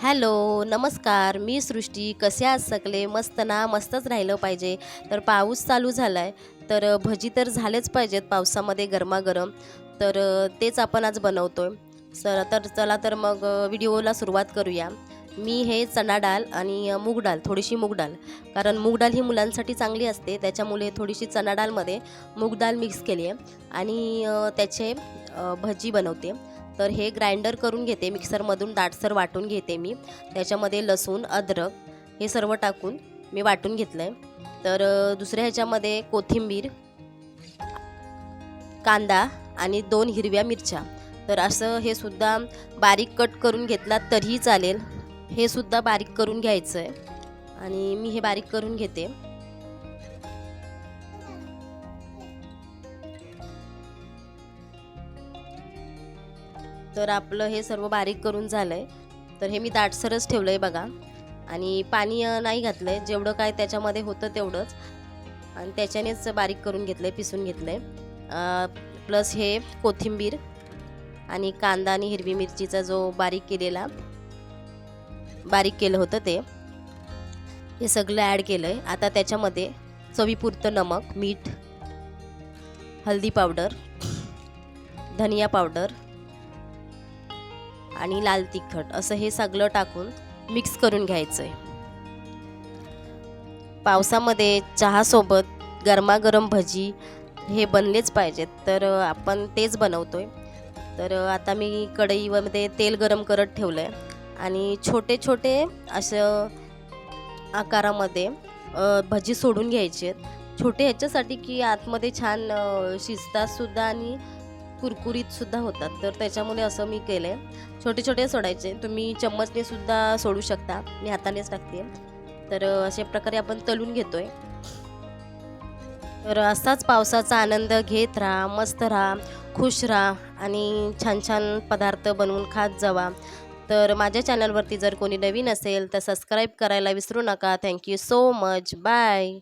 Hello नमस्कार. मी सृष्टी. कसे आज सकले मस्त ना? मस्तच राहिलं पाहिजे. तर पाऊस चालू झाला आहे तर भजी तर झालेच पाहिजेत पावसामध्ये गरमागरम. तर तेच आपण आज बनवतो आहे सर तर चला तर मग व्हिडिओला सुरुवात करूया. मी हे चणा डाळ आणि मूग डाळ थोडीशी मूग डाळ. कारण मूग डाळ ही मुलांसाठी चांगली असते. त्याच्यामुळे थोडीशी चणा डाळमध्ये मूग डाळ मिक्स केली आहे आणि त्याचे भजी बनवते. तर हे ग्राइंडर करून घेते मिक्सरमधून दाटसर वाटून घेते मी. त्याच्यामध्ये लसूण अद्रक हे सर्व टाकून मी वाटून घेतलं आहे तर दुसऱ्या ह्याच्यामध्ये कोथिंबीर कांदा आणि दोन हिरव्या मिरच्या. तर असं हे सुद्धा बारीक कट करून घेतला तरीही चालेल. हे सुद्धा बारीक करून घ्यायचं आहे आणि मी हे बारीक करून घेते. तर आपलं हे सर्व बारीक करून झालं आहे तर हे मी दाटसरच ठेवलं आहे बघा. आणि पाणी नाही घातलं आहे जेवढं काय त्याच्यामध्ये होतं तेवढंच. आणि त्याच्यानेच बारीक करून घेतलं आहे पिसून घेतलं आहे प्लस हे कोथिंबीर आणि कांदा आणि हिरवी मिरचीचा जो बारीक केलेला बारीक केलं होतं ते. हे सगळं ॲड केलं आहे आता त्याच्यामध्ये चवीपुरतं नमक मीठ हळदी पावडर धनिया पावडर आणि लाल तिखट असं हे सगळं टाकून मिक्स करून घ्यायचं आहे पावसामध्ये चहासोबत गरमागरम भजी हे बनलेच पाहिजेत. तर आपण तेच बनवतो आहे तर आता मी कढईमध्ये तेल गरम करत ठेवलं आहे आणि छोटे छोटे असं आकारामध्ये भजी सोडून घ्यायचे आहेत छोटे ह्याच्यासाठी की आतमध्ये छान शिजतातसुद्धा आणि कुरकुरीत सुद्धा होतात. तर त्याच्यामुळे असं मी केलं आहे छोटे छोटे सोडायचे. तुम्ही चम्मचने सुद्धा सोडू शकता. मी हातानेच टाकते तर अशा प्रकारे आपण तळून घेतोय. तर असाच पावसाचा आनंद घेत राहा मस्त राहा खुश राहा आणि छान छान पदार्थ बनवून खात जावा. तर माझ्या चॅनलवरती जर कोणी नवीन असेल तर सबस्क्राईब करायला विसरू नका. Thank you so much. Bye.